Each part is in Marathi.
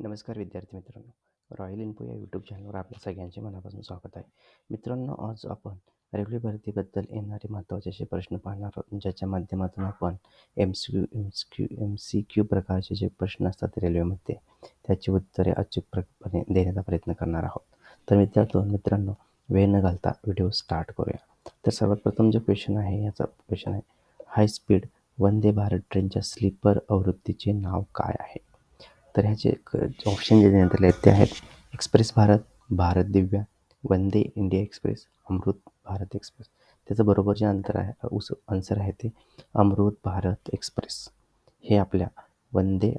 नमस्कार विद्यार्थी मित्रांनो. रॉयल इन्फो या यूट्यूब चॅनलवर आपल्या सगळ्यांचे मनापासून स्वागत आहे. मित्रांनो आज आपण रेल्वे भरतीबद्दल येणारे महत्त्वाचे असे प्रश्न पाहणार आहोत. ज्याच्या माध्यमातून आपण M C Q M C Q M C Q प्रकारचे जे प्रश्न असतात रेल्वेमध्ये त्याची उत्तरे अचूकपणे देण्याचा प्रयत्न करणार आहोत. तर मित्रांनो मित्रांनो वेळ न घालता व्हिडिओ स्टार्ट करूया. तर सर्वात प्रथम जो क्वेश्चन आहे याचा क्वेश्चन आहे हाय स्पीड वंदे भारत ट्रेनच्या स्लीपर आवृत्तीचे नाव काय आहे? तर ह्याचे ऑप्शन जे देण्यात आले ते आहेत express Bharat Bharat Divya Vande India express Amrit Bharat express त्याचं बरोबर जे अंतर आहे उस आन्सर आहे ते अमृत भारत एक्सप्रेस हे आपल्या वंदे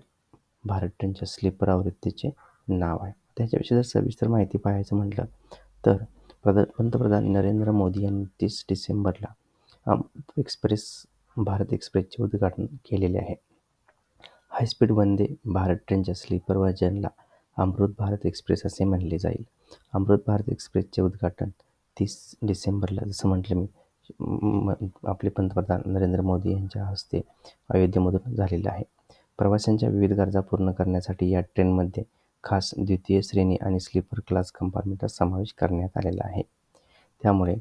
भारत ट्रेनच्या स्लीपर आवृत्तीचे नाव आहे. त्याच्याविषयी जर सविस्तर माहिती पाहायचं म्हटलं तर प्रधा पंतप्रधान नरेंद्र मोदी यांनी तीस डिसेंबरला एक्सप्रेस भारत एक्सप्रेसचे उद्घाटन केलेले आहे. हायस्पीड वंदे भारत ट्रेनच्या स्लीपर वर्जनला अमृत भारत एक्सप्रेस असे म्हणले जाईल. अमृत भारत एक्सप्रेसचे उद्घाटन तीस डिसेंबरला जसं म्हटलं मी आपले पंतप्रधान नरेंद्र मोदी यांच्या हस्ते अयोध्येमधून झालेलं आहे. प्रवाशांच्या विविध गरजा पूर्ण करण्यासाठी या ट्रेनमध्ये खास द्वितीय श्रेणी आणि स्लीपर क्लास कंपार्टमेंटचा समावेश करण्यात आलेला आहे. त्यामुळे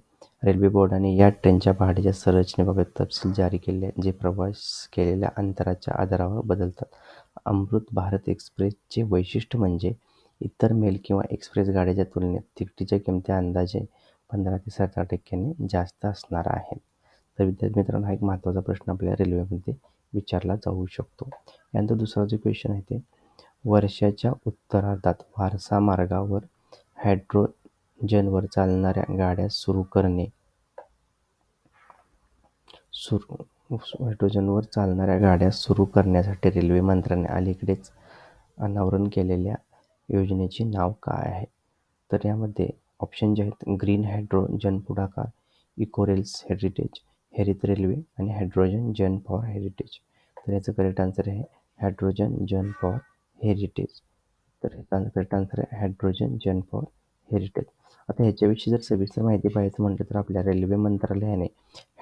रेल्वे बोर्डाने या ट्रेनच्या भाड्याच्या संरचनेबाबत तपशील जारी केले जे प्रवास केलेल्या अंतराच्या आधारावर बदलतात. अमृत भारत एक्सप्रेसचे वैशिष्ट्य म्हणजे इतर मेल किंवा एक्सप्रेस गाड्याच्या तुलनेत तिकटीच्या किमती अंदाजे पंधरा ते सतरा टक्क्यांनी जास्त असणार आहेत. तर विद्यार्थी मित्रांनो हा एक महत्त्वाचा प्रश्न आपल्या रेल्वेमध्ये विचारला जाऊ शकतो. यानंतर दुसरा जो क्वेश्चन आहे ते वर्षाच्या उत्तरार्धात वारसा मार्गावर हायड्रो जनवर चालणाऱ्या गाड्या सुरू करणे. सुरू हायड्रोजनवर चालणाऱ्या गाड्या सुरू करण्यासाठी रेल्वे मंत्र्याने अलीकडेच अनावरण केलेल्या योजनेचे नाव काय आहे? तर यामध्ये ऑप्शन जे आहेत ग्रीन हायड्रोजन पुढाकार इकोरेल्स हेरिटेज हेरित रेल्वे आणि हायड्रोजन जन फॉर हेरिटेज तर याचं करेक्ट आन्सर आहे हायड्रोजन जन फॉर हेरिटेज तर याचा करेक्ट आन्सर आहे हायड्रोजन जन फॉर हेरिटेज आता ह्याच्याविषयी जर सविस्तर माहिती पाहायचं म्हटलं तर आपल्या रेल्वे मंत्रालयाने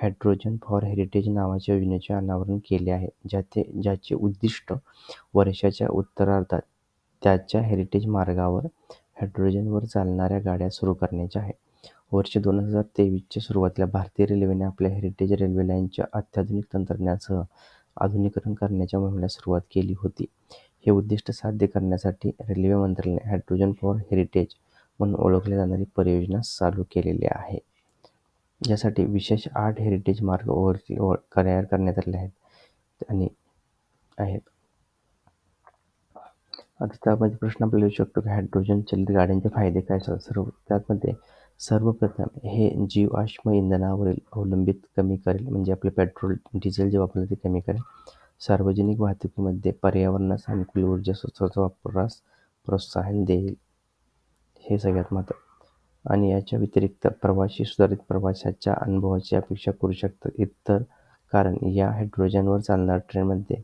हायड्रोजन फॉर हेरिटेज नावाच्या योजनेचे अनावरण केले आहे ज्याचे ज्याचे उद्दिष्ट वर्षाच्या उत्तरार्धात त्याच्या हेरिटेज मार्गावर हायड्रोजनवर चालणाऱ्या गाड्या सुरू करण्याचे आहे. वर्ष दोन हजार तेवीसच्या सुरुवातीला भारतीय रेल्वेने आपल्या हेरिटेज रेल्वे लाईनच्या अत्याधुनिक तंत्रज्ञानासह आधुनिकरण करण्याच्या मोहिमेला सुरुवात केली होती. हे उद्दिष्ट साध्य करण्यासाठी रेल्वे मंत्रालयाने हायड्रोजन फॉर हेरिटेज म्हणून ओळखल्या जाणारी परियोजना चालू केलेली आहे. ज्यासाठी विशेष आठ हेरिटेज मार्ग ओव्हरची तयार करण्यात आले आहेत आणि आहेत. आता त्यामध्ये प्रश्न आपल्याला येऊ शकतो की हायड्रोजन चलित गाड्यांचे फायदे काय असतात? सर्व त्यामध्ये सर्वप्रथम हे जीवाश्म इंधनावरील अवलंबित कमी करेल म्हणजे आपले पेट्रोल डिझेल जे वापरलं ते कमी करेल. सार्वजनिक वाहतुकीमध्ये पर्यावरणास अनुकूल ऊर्जा स्वतःचा वापरास प्रोत्साहन देईल. हे सगळ्यात महत्त्व आणि याच्या व्यतिरिक्त प्रवासी सुधारित प्रवासाच्या अनुभवाची अपेक्षा करू शकतात. इतर कारण या हायड्रोजनवर चालणाऱ्या ट्रेनमध्ये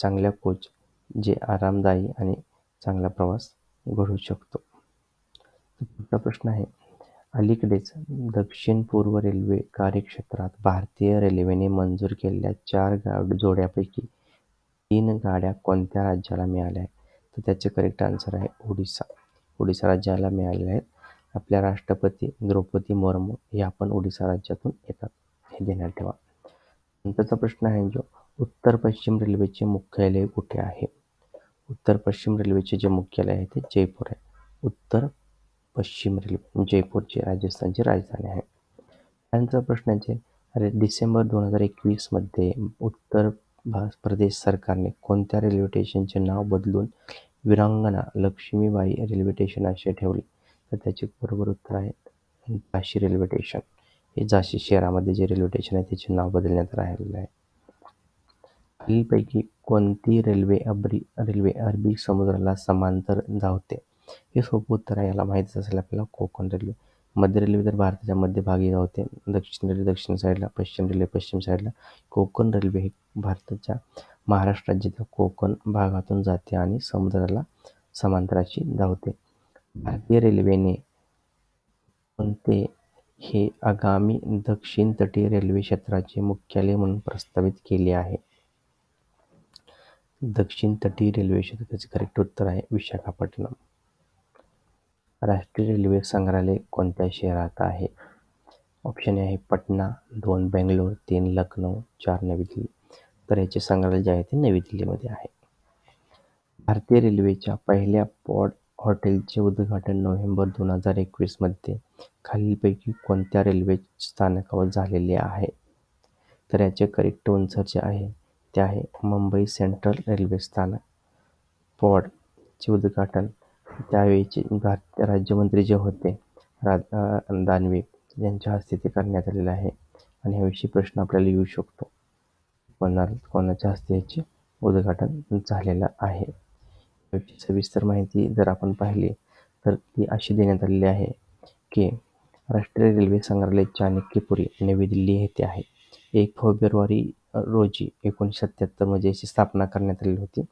चांगल्या कोच जे आरामदायी आणि चांगला प्रवास घडू शकतो. पुढचा प्रश्न आहे अलीकडेच दक्षिण पूर्व रेल्वे कार्यक्षेत्रात भारतीय रेल्वेने मंजूर केलेल्या चार गाड जोड्यापैकी तीन गाड्या कोणत्या राज्याला मिळाल्या? आहेत तर त्याचे करेक्ट आन्सर आहे ओडिसा. ओडिसा राज्याला मिळालेले आहेत. आपल्या राष्ट्रपती द्रौपदी मुर्मू हे आपण ओडिसा राज्यातून येतात. हे देण्यात ठेवा. नंतरचा प्रश्न आहे जो उत्तर पश्चिम रेल्वेचे मुख्यालय कुठे आहे? उत्तर पश्चिम रेल्वेचे जे मुख्यालय आहे ते जयपूर आहे. उत्तर पश्चिम रेल्वे जयपूरची राजस्थानची राजधानी आहे. त्यांचा प्रश्न प्रश्नाचे अरे डिसेंबर दोन हजार एकवीसमध्ये उत्तर प्रदेश सरकारने कोणत्या रेल्वे स्टेशनचे नाव बदलून विरांगना लक्ष्मीबाई रेल्वे स्टेशन असे ठेवले? तर त्याचे बरोबर उत्तर आहे झाशी रेल्वे स्टेशन हे झाशी शहरामध्ये जे रेल्वे स्टेशन आहे त्याचे नाव बदलण्यात राहिलेलं आहे. खालीलपैकी कोणती रेल्वे अब्री रेल्वे अरबी समुद्राला समांतर धावते? हे सोपं उत्तर आहे याला माहीतच असेल आपल्याला कोकण रेल्वे मध्य रेल्वे तर भारताच्या मध्यभागी धावते. दक्षिण रेल्वे दक्षिण साईडला पश्चिम रेल्वे पश्चिम साईडला कोकण रेल्वे हे भारताच्या महाराष्ट्र राज्याच्या कोकण भागातून जाते आणि समुद्राला समांतराशी धावते. भारतीय रेल्वेने कोणते हे आगामी दक्षिण तटीय रेल्वे क्षेत्राचे मुख्यालय म्हणून प्रस्तावित केले आहे? दक्षिण तटीय रेल्वे क्षेत्र त्याचे करेक्ट उत्तर आहे विशाखापट्टणम. राष्ट्रीय रेल्वे संग्रहालय कोणत्या शहरात आहे? ऑप्शन आहे पटना दोन बेंगलोर तीन लखनौ चार नवी दिल्ली. तर याचे संग्रहालय जे आहे ते नवी दिल्लीमध्ये आहे. भारतीय रेल्वेच्या पहिल्या पॉड हॉटेलचे उद्घाटन नोव्हेंबर दोन हजार एकवीसमध्ये खालीलपैकी कोणत्या रेल्वे स्थानकावर झालेले आहे? तर याचे करेक्ट आन्सर जे आहे ते आहे मुंबई सेंट्रल रेल्वे स्थानक. पॉडचे उद्घाटन त्यावेळीचे भारतीय राज्यमंत्री जे होते रा दानवे यांच्या हस्ते ते करण्यात आलेलं आहे. आणि ह्याविषयी प्रश्न आपल्याला येऊ शकतो. कोणा कोणाच्या हस्ते याचे उद्घाटन झालेलं आहे. याची सविस्तर माहिती जर आपण पाहिली तर ती अशी देण्यात आलेली आहे की राष्ट्रीय रेल्वे संग्रहालय चाणक्यपुरी नवी दिल्ली येथे आहे. एक फेब्रुवारी रोजी एकोणीसशे सत्त्याहत्तरमध्ये याची स्थापना करण्यात आलेली होती.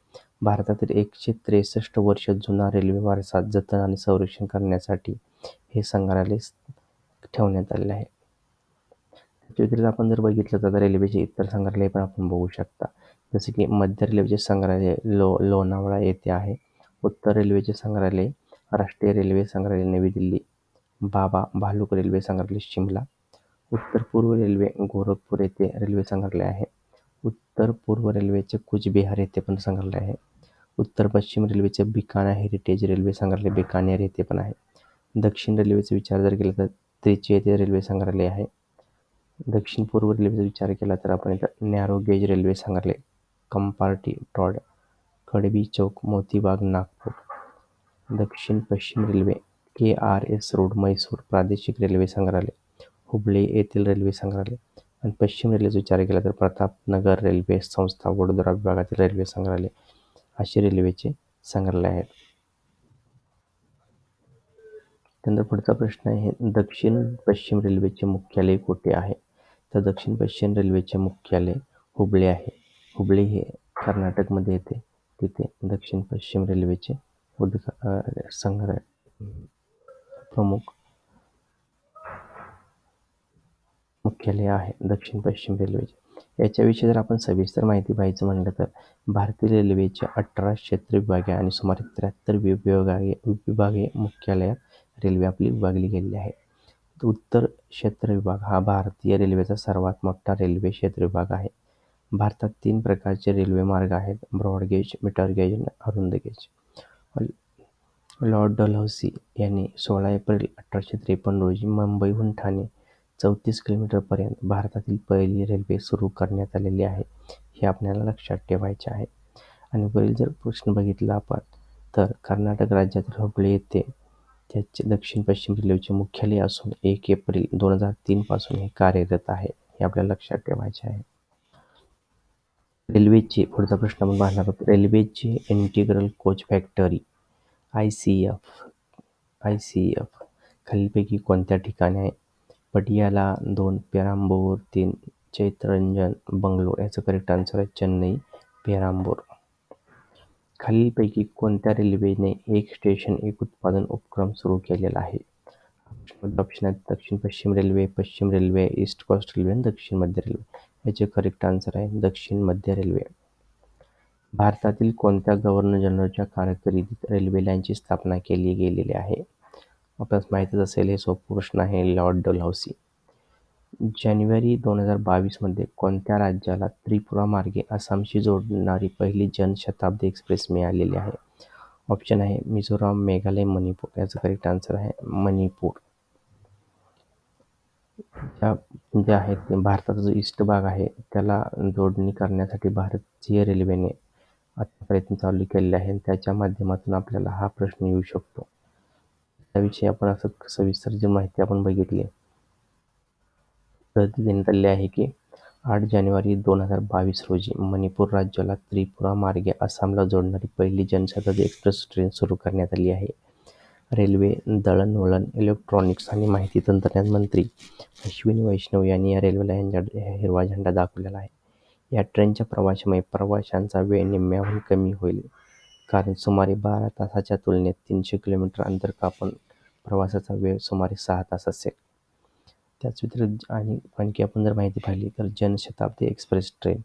भारतातील एकशे त्रेसष्ट वर्ष जुना रेल्वे वारसा जतन आणि संरक्षण करण्यासाठी हे संग्रहालय ठेवण्यात आले आहे. त्याच्या व्यतिरिक्त आपण जर बघितलं तर रेल्वेचे इतर संग्रहालय पण आपण बघू शकता. जसे की मध्य रेल्वेचे संग्रहालय लो लोणावळा येथे आहे. उत्तर रेल्वेचे संग्रहालय राष्ट्रीय रेल्वे संग्रहालय नवी दिल्ली. बाबा भालुक रेल्वे संग्रहालय शिमला. उत्तर पूर्व रेल्वे गोरखपूर येथे रेल्वे संग्रहालय आहे. उत्तर पूर्व रेल्वेचे कुचबिहार येथे पण संग्रहालय आहे. उत्तर पश्चिम रेल्वेचे बिकाना हेरिटेज रेल्वे संग्रहालय बिकानेर येथे पण आहे. दक्षिण रेल्वेचा विचार जर केला तर त्रिची येथे रेल्वे संग्रहालय आहे. दक्षिण पूर्व रेल्वेचा विचार केला तर आपण इथं नॅरो गेज रेल्वे संग्रहालय कंपार्टी टॉड खडबी चौक मोतीबाग नागपूर. दक्षिण पश्चिम railway K R S road Mysore प्रादेशिक रेल्वे संग्रहालय हुबळी येथील रेल्वे संग्रहालय आणि पश्चिम रेल्वेचा विचार केला तर प्रतापनगर रेल्वे संस्था वडोदरा विभागातील रेल्वे संग्रहालय असे रेल्वेचे संग्रहालय आहेत. त्यानंतर पुढचा प्रश्न आहे दक्षिण पश्चिम रेल्वेचे मुख्यालय कुठे आहे? तर दक्षिण पश्चिम रेल्वेचे मुख्यालय हुबळी आहे. हुबळी हे कर्नाटकमध्ये येते. तिथे दक्षिण पश्चिम रेल्वेचे उद्घा संग्रह प्रमुख मुख्यालय आहे दक्षिण पश्चिम रेल्वेचे. याच्याविषयी जर आपण सविस्तर माहिती पाहायचं म्हणलं तर भारतीय रेल्वेचे अठरा क्षेत्र विभागे आणि सुमारे त्र्याहत्तर विभागीय विभागीय मुख्यालयात रेल्वे आपली विभागली गेलेली आहे. उत्तर क्षेत्र विभाग हा भारतीय रेल्वेचा सर्वात मोठा रेल्वे क्षेत्र विभाग आहे. भारतात तीन प्रकारचे रेल्वे मार्ग आहेत ब्रॉडगेज मीटरगेज गेज आणि अरुंद गेज लॉर्ड डलहौसी यांनी सोळा एप्रिल अठराशे त्रेपन्न रोजी मुंबईहून ठाणे चौतीस किलोमीटरपर्यंत भारतातील पहिली रेल्वे सुरू करण्यात आलेली आहे. हे आपल्याला लक्षात ठेवायचे आहे. आणि वरील जर प्रश्न बघितला आपण तर कर्नाटक राज्यातील हुबळी येथे त्याचे दक्षिण पश्चिम रेल्वेचे मुख्यालय असून एक एप्रिल दोन हजार तीनपासून हे कार्यरत आहे हे आपल्याला लक्षात ठेवायचे आहे. रेल्वेचे पुढचा प्रश्न आपण पाहणार आहोत. रेल्वेचे integral coach factory I C F I C F खालीलपैकी कोणत्या ठिकाणी आहे? पटियाला दोन पेरांबोर तीन चैतरंजन बंगलोर. याचं करेक्ट आन्सर आहे चेन्नई पेरांबूर. खालीलपैकी कोणत्या रेल्वेने एक स्टेशन एक उत्पादन उपक्रम सुरू केलेला आहे? ऑप्शन आहेत दक्षिण पश्चिम रेल्वे पश्चिम रेल्वे ईस्ट कोस्ट रेल्वे आणि दक्षिण मध्य रेल्वे. याचे करेक्ट आन्सर आहे दक्षिण मध्य रेल्वे. भारतातील कोणत्या गव्हर्नर जनरलच्या कारकिर्दीत रेल्वे लाईनची स्थापना केली गेलेली आहे? आपल्यास माहीतच असेल हे सोपं प्रश्न आहे लॉर्ड डलहौसी. जानेवारी दोन हजार बावीसमध्ये कोणत्या राज्याला त्रिपुरा मार्गे आसामशी जोडणारी पहिली जनशताब्दी एक्सप्रेस मिळालेली आहे? ऑप्शन आहे मिझोराम मेघालय मणिपूर. याचं करेक्ट आन्सर आहे मणिपूर. ज्या जे आहेत भारताचा जो ईस्ट भाग आहे त्याला जोडणी करण्यासाठी भारतीय रेल्वेने आता प्रयत्न चालू केलेले आहे. त्याच्या माध्यमातून आपल्याला हा प्रश्न येऊ शकतो. त्याविषयी आपण असं सविस्तर जी माहिती आपण बघितली तर देण्यात आले आहे की आठ जानेवारी दोन हजार बावीस रोजी मणिपूर राज्याला त्रिपुरा मार्गे आसामला जोडणारी पहिली जनशताब्दी एक्सप्रेस ट्रेन सुरू करण्यात आली आहे. रेल्वे दळणवळण इलेक्ट्रॉनिक्स आणि माहिती तंत्रज्ञान मंत्री अश्विनी वैष्णव यांनी या रेल्वेला हिरवा झेंडा दाखवलेला आहे. या ट्रेनच्या प्रवाशामुळे प्रवाशांचा वेळ निम्म्याहून कमी होईल. कारण सुमारे बारा तासाच्या तुलनेत तीनशे किलोमीटर अंतर कापून प्रवासाचा वेळ सुमारे सहा तास असेल. त्याच व्यतिरिक्त आणि आणखी आपण जर माहिती पाहिली तर Janshatabdi express train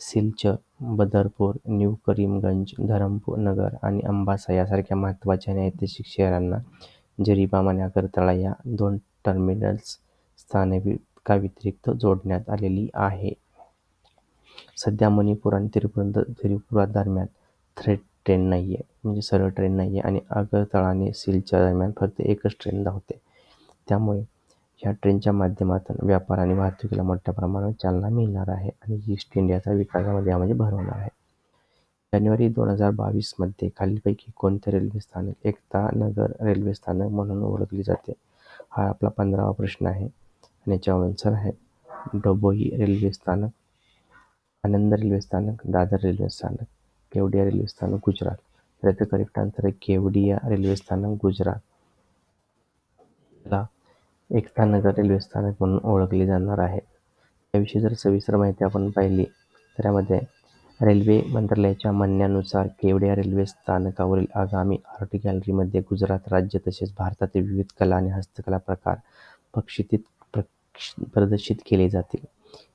Silchar Badarpur new Karimganj Dharmanagar आणि अंबासा यासारख्या महत्त्वाच्या आणि ऐतिहासिक शहरांना जरीबाम आणि अगरतळा या दोन टर्मिनल्स स्थानकाव्यतिरिक्त जोडण्यात आलेली आहे. सध्या मणिपूर आणि त्रिपुरा त्रिपुरा दरम्यान थ्रेड ट्रेन नाही आहे म्हणजे सरळ ट्रेन नाही आहे आणि अगरतळा आणि सिलच्या दरम्यान फक्त एकच ट्रेन धावते. त्यामुळे ह्या ट्रेनच्या माध्यमातून व्यापार आणि वाहतुकीला मोठ्या प्रमाणावर चालना मिळणार आहे आणि ईस्ट इंडियाचा विकासामध्ये यामध्ये भर होणार आहे. जानेवारी दोन हजार बावीसमध्ये खालीलपैकी कोणते रेल्वे स्थानक एकता नगर रेल्वे स्थानक म्हणून ओळखली जाते? हा आपला पंधरावा प्रश्न आहे आणि याच्यावर आन्सर आहे. डोबोई रेल्वे स्थानक आनंद रेल्वे स्थानक दादर रेल्वे स्थानक केवडिया रेल्वे स्थानक गुजरात. तर याचं करेक्ट आन्सर आहे केवडिया रेल्वे स्थानक गुजरात. एकता नगर रेल्वे स्थानक म्हणून ओळखले जाणार आहे. याविषयी जर सविस्तर माहिती आपण पाहिली तर यामध्ये रेल्वे मंत्रालयाच्या म्हणण्यानुसार केवडिया रेल्वे स्थानकावरील आगामी आर्ट गॅलरीमध्ये गुजरात राज्य तसेच भारतातील विविध कला आणि हस्तकला प्रकार प्रक्षितीत प्रदर्शित केले जातील.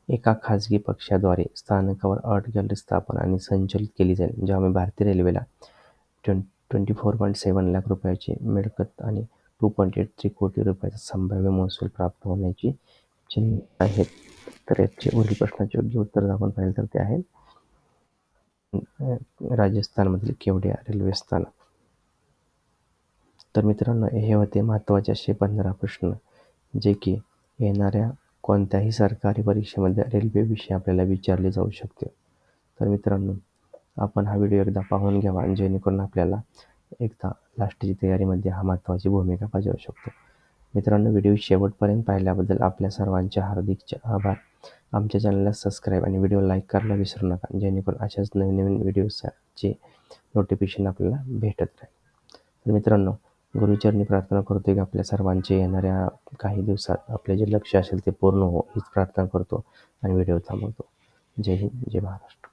एका खाजगी पक्षाद्वारे स्थानकावर आर्ट गॅलरी स्थापन आणि संचलित केली जाईल ज्यामुळे भारतीय रेल्वेला ट्वें twenty four point seven lakh रुपयाची मिळकत आणि टू पॉईंट एट थ्री कोटी रुपयाचा संभाव्य महसूल प्राप्त होण्याची चिन्ह आहेत. तर याचे वरील प्रश्नाचे योग्य उत्तर आपण पाहिलं तर ते आहे राजस्थानमधील केवडिया रेल्वे स्थानक. तर मित्रांनो हे होते महत्त्वाचे असे पंधरा प्रश्न जे की येणाऱ्या कोणत्याही सरकारी परीक्षेमध्ये रेल्वेविषयी आपल्याला विचारले जाऊ शकते. तर मित्रांनो आपण हा व्हिडिओ एकदा पाहून घ्यावा जेणेकरून आपल्याला एकदा लास्टची तयारीमध्ये हा महत्त्वाची भूमिका बजावू शकतो. मित्रांनो व्हिडिओ शेवटपर्यंत पाहिल्याबद्दल आपल्या सर्वांचे हार्दिक आभार. आमच्या चॅनलला सबस्क्राईब आणि व्हिडिओ लाईक करायला विसरू नका जेणेकरून अशाच नवीन नवीन व्हिडिओजचे नोटिफिकेशन आपल्याला भेटत राहील. तर मित्रांनो गुरुचरणी प्रार्थना करतो की आपल्या सर्वांचे येणाऱ्या काही दिवसात आपले जे लक्ष असेल ते पूर्ण हो हीच प्रार्थना करतो आणि व्हिडिओ थांबवतो. जय हिंद जय महाराष्ट्र.